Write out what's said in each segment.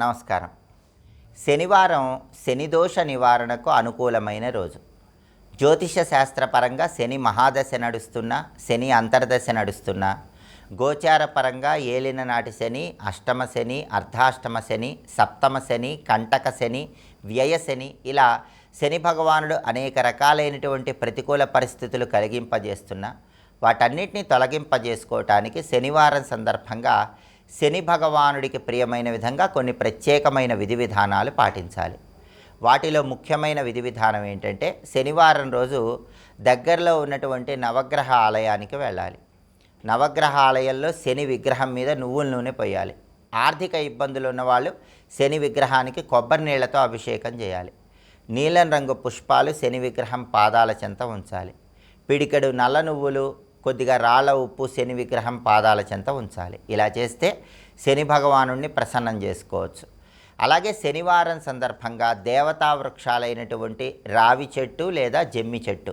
నమస్కారం. శనివారం శనిదోష నివారణకు అనుకూలమైన రోజు. జ్యోతిష శాస్త్రపరంగా శని మహాదశ నడుస్తున్న శని అంతర్దశ నడుస్తున్న గోచార పరంగా ఏలిన నాటి శని అష్టమ శని అర్ధాష్టమ శని సప్తమ శని కంటక శని వ్యయ శని ఇలా శని భగవానుడు అనేక రకాలైనటువంటి ప్రతికూల పరిస్థితులు కలిగింపజేస్తున్న వాటన్నిటిని తొలగింపజేసుకోవటానికి శనివారం సందర్భంగా శని భగవానుడికి ప్రియమైన విధంగా కొన్ని ప్రత్యేకమైన విధి విధానాలు పాటించాలి. వాటిలో ముఖ్యమైన విధి విధానం ఏంటంటే శనివారం రోజు దగ్గరలో ఉన్నటువంటి నవగ్రహ ఆలయానికి వెళ్ళాలి. నవగ్రహ ఆలయంలో శని విగ్రహం మీద నువ్వుల నూనె పోయాలి. ఆర్థిక ఇబ్బందులు ఉన్నవాళ్ళు శని విగ్రహానికి కొబ్బరి నీళ్ళతో అభిషేకం చేయాలి. నీలం రంగు పుష్పాలు శని విగ్రహం పాదాల చెంత ఉంచాలి. పిడికెడు నల్ల నువ్వులు కొద్దిగా రాళ్ళ ఉప్పు శని విగ్రహం పాదాల చెంత ఉంచాలి. ఇలా చేస్తే శని భగవాను ప్రసన్నం చేసుకోవచ్చు. అలాగే శనివారం సందర్భంగా దేవతా వృక్షాలైనటువంటి రావి చెట్టు లేదా జమ్మి చెట్టు.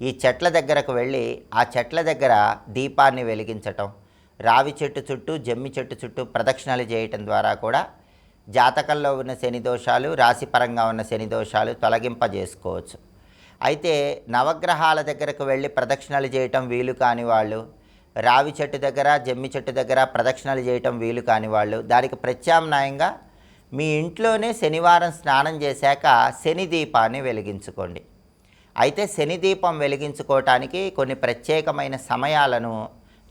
ఈ చెట్ల దగ్గరకు వెళ్ళి ఆ చెట్ల దగ్గర దీపాన్ని వెలిగించటం రావి చెట్టు చుట్టూ జమ్మి చెట్టు చుట్టూ ప్రదక్షిణలు చేయటం ద్వారా కూడా జాతకంలో ఉన్న శని దోషాలు రాశిపరంగా ఉన్న శని దోషాలు తొలగింపజేసుకోవచ్చు. అయితే నవగ్రహాల దగ్గరకు వెళ్ళి ప్రదక్షిణలు చేయటం వీలు కాని వాళ్ళు రావి చెట్టు దగ్గర జమ్మి చెట్టు దగ్గర ప్రదక్షిణలు చేయటం వీలు కాని వాళ్ళు దానికి ప్రత్యామ్నాయంగా మీ ఇంట్లోనే శనివారం స్నానం చేశాక శని దీపాన్ని వెలిగించుకోండి. అయితే శని దీపం వెలిగించుకోవటానికి కొన్ని ప్రత్యేకమైన సమయాలను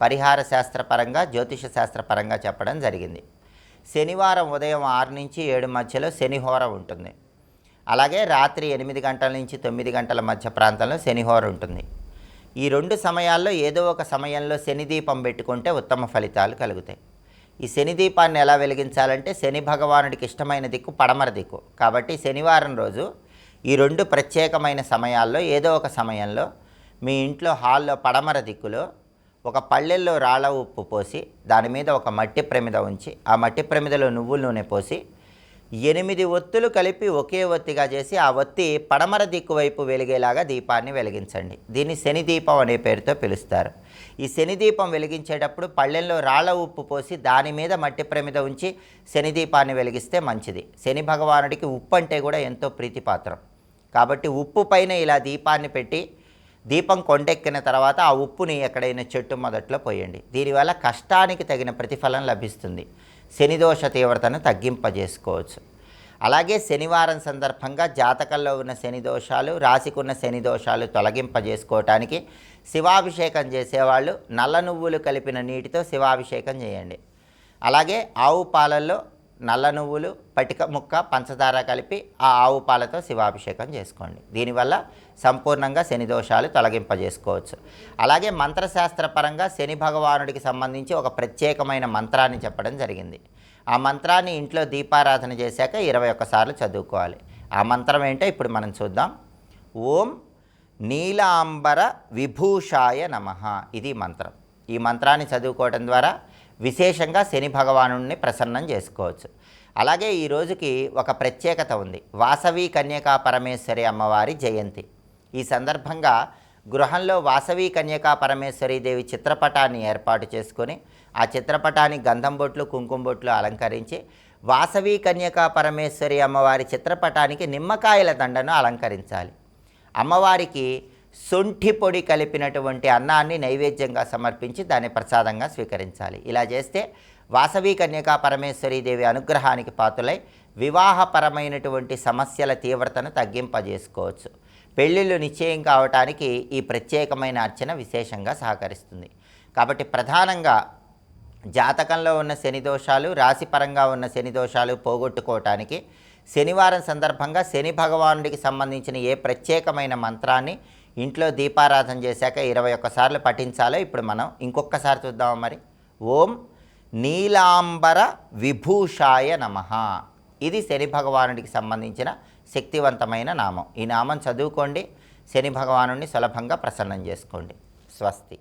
పరిహార శాస్త్రపరంగా జ్యోతిష శాస్త్రపరంగా చెప్పడం జరిగింది. శనివారం ఉదయం ఆరు నుంచి ఏడు మధ్యలో శనిహోర ఉంటుంది. అలాగే రాత్రి ఎనిమిది గంటల నుంచి తొమ్మిది గంటల మధ్య ప్రాంతంలో శనిహోర ఉంటుంది. ఈ రెండు సమయాల్లో ఏదో ఒక సమయంలో శనిదీపం పెట్టుకుంటే ఉత్తమ ఫలితాలు కలుగుతాయి. ఈ శని దీపాన్ని ఎలా వెలిగించాలంటే శని భగవానుడికి ఇష్టమైన దిక్కు పడమర దిక్కు. కాబట్టి శనివారం రోజు ఈ రెండు ప్రత్యేకమైన సమయాల్లో ఏదో ఒక సమయంలో మీ ఇంట్లో హాల్లో పడమర దిక్కులో ఒక పళ్ళెల్లో రాళ్ళ ఉప్పు పోసి దాని మీద ఒక మట్టి ప్రమిద ఉంచి ఆ మట్టి ప్రమిదలో నువ్వుల నూనె పోసి ఎనిమిది ఒత్తులు కలిపి ఒకే ఒత్తిగా చేసి ఆ ఒత్తి పడమర దిక్కు వైపు వెలిగేలాగా దీపాన్ని వెలిగించండి. దీన్ని శని దీపం అనే పేరుతో పిలుస్తారు. ఈ శని దీపం వెలిగించేటప్పుడు పళ్ళెంలో రాళ్ళ ఉప్పు పోసి దాని మీద మట్టి ప్రమిద ఉంచి శని దీపాన్ని వెలిగిస్తే మంచిది. శని భగవానుడికి ఉప్పు అంటే కూడా ఎంతో ప్రీతిపాత్రం. కాబట్టి ఉప్పు పైన ఇలా దీపాన్ని పెట్టి దీపం కొండెక్కిన తర్వాత ఆ ఉప్పుని ఎక్కడైనా చెట్టు మొదట్లో పోయండి. దీనివల్ల కష్టానికి తగిన ప్రతిఫలం లభిస్తుంది. శనిదోష తీవ్రతను తగ్గింపజేసుకోవచ్చు. అలాగే శనివారం సందర్భంగా జాతకంలో ఉన్న శని దోషాలు రాశికున్న శని దోషాలు తొలగింపజేసుకోవటానికి శివాభిషేకం చేసేవాళ్ళు నల్ల నువ్వులు కలిపిన నీటితో శివాభిషేకం చేయండి. అలాగే ఆవు పాలల్లో నల్ల నువ్వులు పటిక ముక్క పంచదార కలిపి ఆ ఆవు పాలతో శివాభిషేకం చేసుకోండి. దీనివల్ల సంపూర్ణంగా శని దోషాలు తొలగింపజేసుకోవచ్చు. అలాగే మంత్రశాస్త్రపరంగా శని భగవానుడికి సంబంధించి ఒక ప్రత్యేకమైన మంత్రాన్ని చెప్పడం జరిగింది. ఆ మంత్రాన్ని ఇంట్లో దీపారాధన చేశాక ఇరవై ఒక్కసార్లు చదువుకోవాలి. ఆ మంత్రం ఏంటో ఇప్పుడు మనం చూద్దాం. ఓం నీలాంబర విభూషాయ నమ. ఇది మంత్రం. ఈ మంత్రాన్ని చదువుకోవడం ద్వారా విశేషంగా శని భగవానుడిని ప్రసన్నం చేసుకోవచ్చు. అలాగే ఈ రోజుకి ఒక ప్రత్యేకత ఉంది. వాసవి కన్యకా పరమేశ్వరి అమ్మవారి జయంతి. ఈ సందర్భంగా గృహంలో వాసవి కన్యకా పరమేశ్వరి దేవి చిత్రపటాన్ని ఏర్పాటు చేసుకొని ఆ చిత్రపటాన్ని గంధం బొట్లు కుంకుమ బొట్లు అలంకరించి వాసవి కన్యకా పరమేశ్వరి అమ్మవారి చిత్రపటానికి నిమ్మకాయల దండను అలంకరించాలి. అమ్మవారికి శొంఠి పొడి కలిపినటువంటి అన్నాన్ని నైవేద్యంగా సమర్పించి దాన్ని ప్రసాదంగా స్వీకరించాలి. ఇలా చేస్తే వాసవి కన్యకా పరమేశ్వరీ దేవి అనుగ్రహానికి పాతులై వివాహపరమైనటువంటి సమస్యల తీవ్రతను తగ్గింపజేసుకోవచ్చు. పెళ్ళిళ్ళు నిశ్చయం కావటానికి ఈ ప్రత్యేకమైన అర్చన విశేషంగా సహకరిస్తుంది. కాబట్టి ప్రధానంగా జాతకంలో ఉన్న శని దోషాలు రాశిపరంగా ఉన్న శని దోషాలు పోగొట్టుకోవటానికి శనివారం సందర్భంగా శని భగవానుడికి సంబంధించిన ఏ ప్రత్యేకమైన మంత్రాన్ని ఇంట్లో దీపారాధన చేశాక ఇరవై ఒక్కసార్లు పఠించాలో ఇప్పుడు మనం ఇంకొకసారి చూద్దాం మరి? ఓం నీలాంబర విభూషాయ నమ. ఇది శని భగవానుడికి సంబంధించిన శక్తివంతమైన నామం. ఈ నామం చదువుకోండి. శని భగవానుడిని సులభంగా ప్రసన్నం చేసుకోండి. స్వస్తి.